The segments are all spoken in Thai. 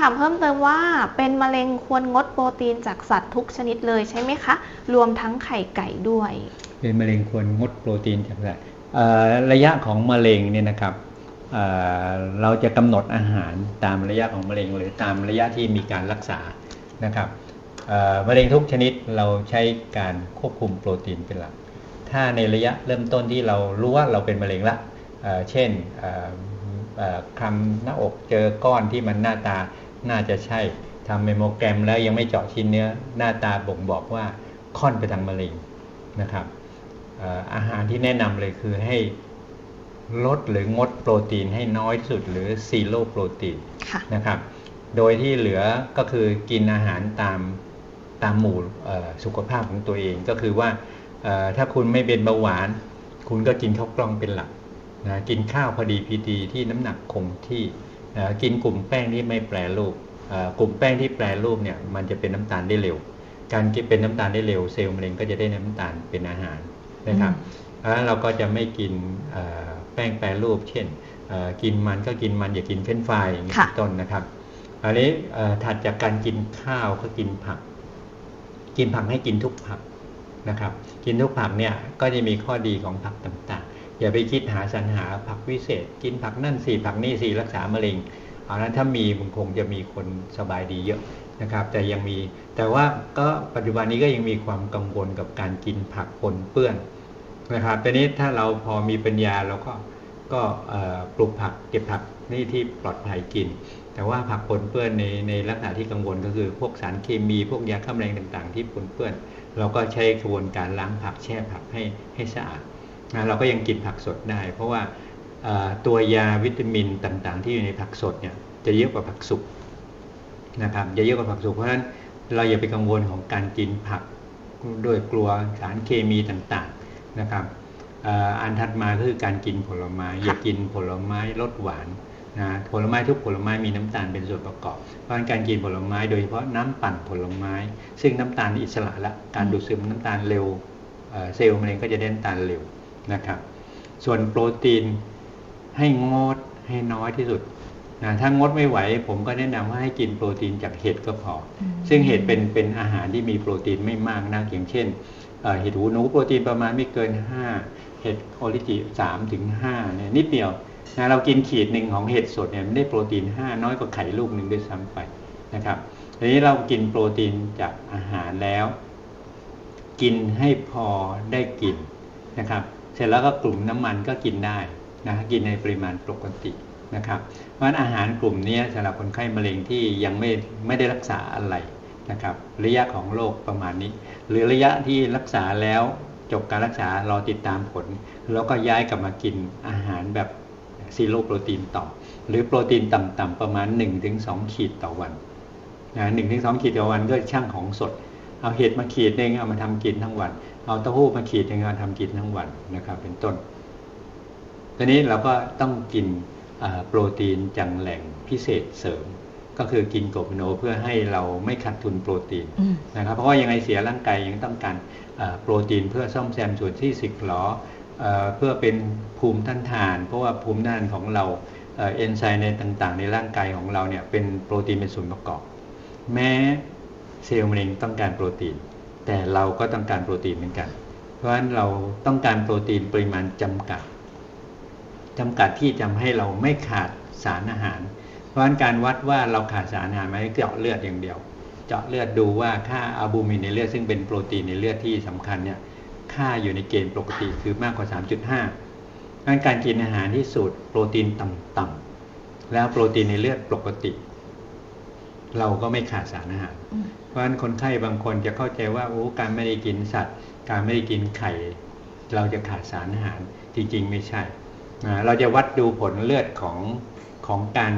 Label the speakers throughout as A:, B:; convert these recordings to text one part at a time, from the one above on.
A: ำถามเพิ่มเติมว่า เป็นมะเร็งควรงดโปรตีนจากสัตว์ทุกชนิดเลยใช่ไหมคะ รวมทั้งไข่ไก่ด้วย
B: เป็นมะเร็งควรงดโปรตีนจากสัตว์ระยะของมะเร็งเนี่ยนะครับเเราจะกำหนดอาหารตามระยะของมะเร็ง หรือตามระยะที่มีการรักษานะครับมะเร็งทุกชนิดเราใช้การควบคุมโปรตีนเป็นหลัก ถ้าในระยะเริ่มต้นที่เรารู้ว่าเราเป็นมะเร็งละเเช่นเอ่อเอ่อคำหน้าอกเจอก้อนที่มันหน้าตา น่าจะใช่ทำเมโมแกรมแล้วยังไม่เจาะชิ้นเนื้อหน้าตาบ่งบอกว่าค่อนไปทางมะเร็งนะครับเอ่ออาหารที่แนะนำเลยคือให้ลดหรืองดโปรตีนให้น้อยที่สุดหรือซีโร่โปรตีน
A: ค่ะ
B: นะครับ โดยที่เหลือก็คือกินอาหารตามตามหมู่เอ่อสุขภาพของตัวเองก็คือว่าเอ่อถ้าคุณไม่เป็นเบาหวาน คุณก็กินข้าวกล้องเป็นหลักนะกินข้าวพอดีพีดีที่น้ำหนักคงที่นะ กินกลุ่มแป้งที่ไม่แปรรูปเอ่อกลุ่มแป้งที่แปรรูปเนี่ยมันจะเป็นน้ำตาลได้เร็ว การกินเป็นน้ำตาลได้เร็วเซลล์มะเร็งก็จะได้น้ำตาลเป็นอาหารนะครับเพราะฉะนั้นเราก็จะไม่กินเอ่อแป้งแปรรูป เช่นเอ่อกินมันก็กินมันอย่ากินเฟรนช์ฟรายอย่างนี้
A: ค่ะ
B: เป็นต้นนะครับอันนี้เอ่อถัดจากการกินข้าวก็กินผัก กินผักให้กินทุกผัก นะครับ กินทุกผักเนี่ยก็จะมีข้อดีของผักต่างๆ อย่าไปคิดหาสรรหาผักวิเศษ กินผักนั่นสี่ผักนี่สี่รักษามะเร็งเอานั้นถ้ามีมันคงจะมีคนสบายดีเยอะนะครับ แต่ยังมีแต่ว่าก็ปัจจุบันนี้ก็ยังมีความกังวลกับการกินผักปนเปื้อนนะครับทีนี้ถ้าเราพอมีปัญญาเราก็ ก็ปลูกผักเก็บผักนี่ที่ปลอดภัยกิน แต่ว่าผักปนเปื้อนในในลักษณะที่กังวลก็คือ พวกสารเคมี พวกยาฆ่าแมลงต่างๆ ที่ปนเปื้อน เราก็ใช้กระบวนการล้างผักแช่ผักให้ให้สะอาดนะเราก็ยังกินผักสดได้ เพราะว่าตัวยาวิตามินต่างๆ ที่อยู่ในผักสดเนี่ยจะเยอะกว่าผักสุกนะครับจะเยอะกว่าผักสุกเพราะฉะนั้นเราอย่าไปกังวลของการกินผักด้วยกลัวสารเคมีต่างๆนะครับ อ่ออันถัดมาก็คือการกินผลไม้ อย่ากินผลไม้รสหวานนะผลไม้ทุกผลไม้มีน้ำตาลเป็นส่วนประกอบ เพราะฉะนั้นการกินผลไม้โดยเฉพาะน้ำปั่นผลไม้ ซึ่งน้ำตาลอิสระละการดูดซึมน้ำตาลเร็วเอ่อเซลล์มะเร็งก็จะได้น้ำตาลเร็วนะครับ ส่วนโปรตีนให้งดให้น้อยที่สุดนะถ้างดไม่ไหวผมก็แนะนำว่าให้กินโปรตีนจากเห็ดก็พอ
A: อืม
B: ซึ่งเห็ดเป็นเป็นอาหารที่มีโปรตีนไม่มากนักอย่างเช่น เห็ดหูหนูโปรตีนประมาณไม่เกิน 5 เห็ดโอริจิ3ถึง5เนี่ยนิดเดียวนะเรากินขีดหนึ่งของเห็ดสดเนี่ยมันได้โปรตีน 5 น้อยกว่าไข่ลูกหนึ่งด้วยซ้ำไปนะครับทีนี้เรากินโปรตีนจากอาหารแล้ว กินให้พอได้กินนะครับ เสร็จแล้วก็กลุ่มน้ำมันก็กินได้นะกินในปริมาณปกตินะครับเพราะฉะนั้นอาหารกลุ่มนี้สำหรับคนไข้มะเร็งที่ยังไม่ไม่ได้รักษาอะไร นะครับ ระยะของโรคประมาณนี้ หรือระยะที่รักษาแล้วจบการรักษารอติดตามผล แล้วก็ย้ายกลับมากินอาหารแบบซีโร่โปรตีนต่อ หรือโปรตีนต่ำๆประมาณ 1-2 ขีดต่อวันนะหนึ่งถึงสองขีดต่อวันก็ช่างของสด เอาเห็ดมาขีดหนึ่งเอามาทำกินทั้งวัน เอาเต้าหู้มาขีดหนึ่งเอามาทำกินทั้งวันนะครับ เป็นต้น ทีนี้เราก็ต้องกินโปรตีนจากแหล่งพิเศษเสริม ก็คือกินโกบโนเพื่อให้เราไม่ขาดทุนโปรตีน
A: อืม
B: นะครับเพราะว่ายังไงเสียร่างกายยังต้องการอ่าโปรตีนเพื่อซ่อมแซมส่วนที่สึกหรอเอ่อเพื่อเป็นภูมิต้านทาน เพราะว่าภูมิต้านทานของเราเอ่อนไซม์ในต่างๆ ในร่างกายของเราเนี่ยเป็นโปรตีนเป็นส่วนประกอบ แม้เซลล์มะเร็งต้องการโปรตีน แต่เราก็ต้องการโปรตีนเหมือนกัน เพราะฉะนั้นเราต้องการโปรตีนปริมาณจำกัดจำกัดที่ทำให้เราไม่ขาดสารอาหาร เพราะฉะนั้นการวัดว่าเราขาดสารอาหารไหมเจาะเลือดอย่างเดียว เจาะเลือดดูว่าค่าอะบูมินในเลือดซึ่งเป็นโปรตีนในเลือดที่สำคัญเนี่ยค่าอยู่ในเกณฑ์ปกติคือมากกว่า 3.5เพราะฉะนั้นการกินอาหารที่สูตรโปรตีนต่ำๆแล้วโปรตีนในเลือดปกติ เราก็ไม่ขาดสารอาหาร เพราะฉะนั้นคนไข้บางคนจะเข้าใจว่าโอ้การไม่ได้กินสัตว์ การไม่ได้กินไข่ เราจะขาดสารอาหารจริงๆไม่ใช่ เราจะวัดดูผลเลือดของ ของการ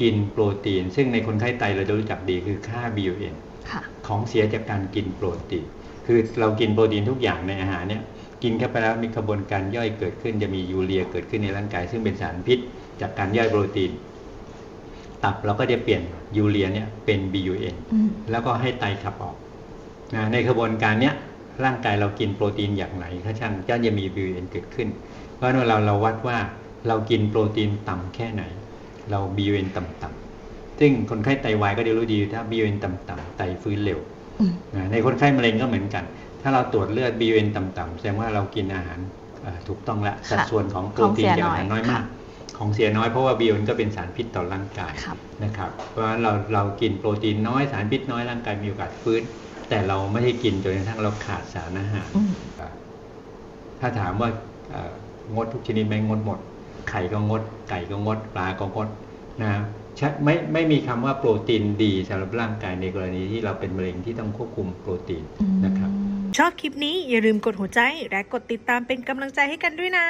B: กินโปรตีน ซึ่งในคนไข้ไตเราจะรู้จักดีคือค่า BUN
A: ค่ะ
B: ของเสียจากการกินโปรตีน คือเรากินโปรตีนทุกอย่างในอาหารเนี่ยกินเข้าไปแล้วมีกระบวนการย่อยเกิดขึ้นจะมียูเรียเกิดขึ้นในร่างกาย ซึ่งเป็นสารพิษจากการย่อยโปรตีน ตับเราก็จะเปลี่ยนยูเรียเนี่ยเป็น BUN
A: อืม
B: แล้วก็ให้ไตขับออกนะในกระบวนการเนี้ยร่างกายเรากินโปรตีนอย่างไรถ้าช่างก็จะมี BUN เกิดขึ้น เพราะฉะนั้นเราเราวัดว่าเรากินโปรตีนต่ำแค่ไหน เรา BUN ต่ำๆซึ่งคนไข้ไตวายก็จะรู้ดีถ้า BUN ต่ำๆไตฟื้นเร็ว
A: อืม
B: นะในคนไข้มะเร็งก็เหมือนกัน ถ้าเราตรวจเลือด BUN ต่ำๆแสดงว่าเรากินอาหารเอ่อถูกต้องแล้วสัดส่วนของโปรตีนจากอาหารน้อยมาก ของเสียน้อยเพราะว่า BUN ก็เป็นสารพิษต่อร่างกาย
A: ครับ
B: นะครับ เพราะฉะนั้นเราเรากินโปรตีนน้อยสารพิษน้อยร่างกายมีโอกาสฟื้น แต่เราไม่ให้กินจนกระทั่งเราขาดสารอาหาร
A: อืม
B: ถ้าถามว่าเอ่องดทุกชนิดไหมงดหมด ไข่ก็งด ไก่ก็งด ปลาก็งดนะชะไม่ไม่มีคำว่าโปรตีนดีสำหรับร่างกายในกรณีที่เราเป็นมะเร็งที่ต้องควบคุมโปรตีนนะครับ
C: ชอบคลิปนี้อย่าลืมกดหัวใจและกดติดตามเป็นกำลังใจให้กันด้วยนะ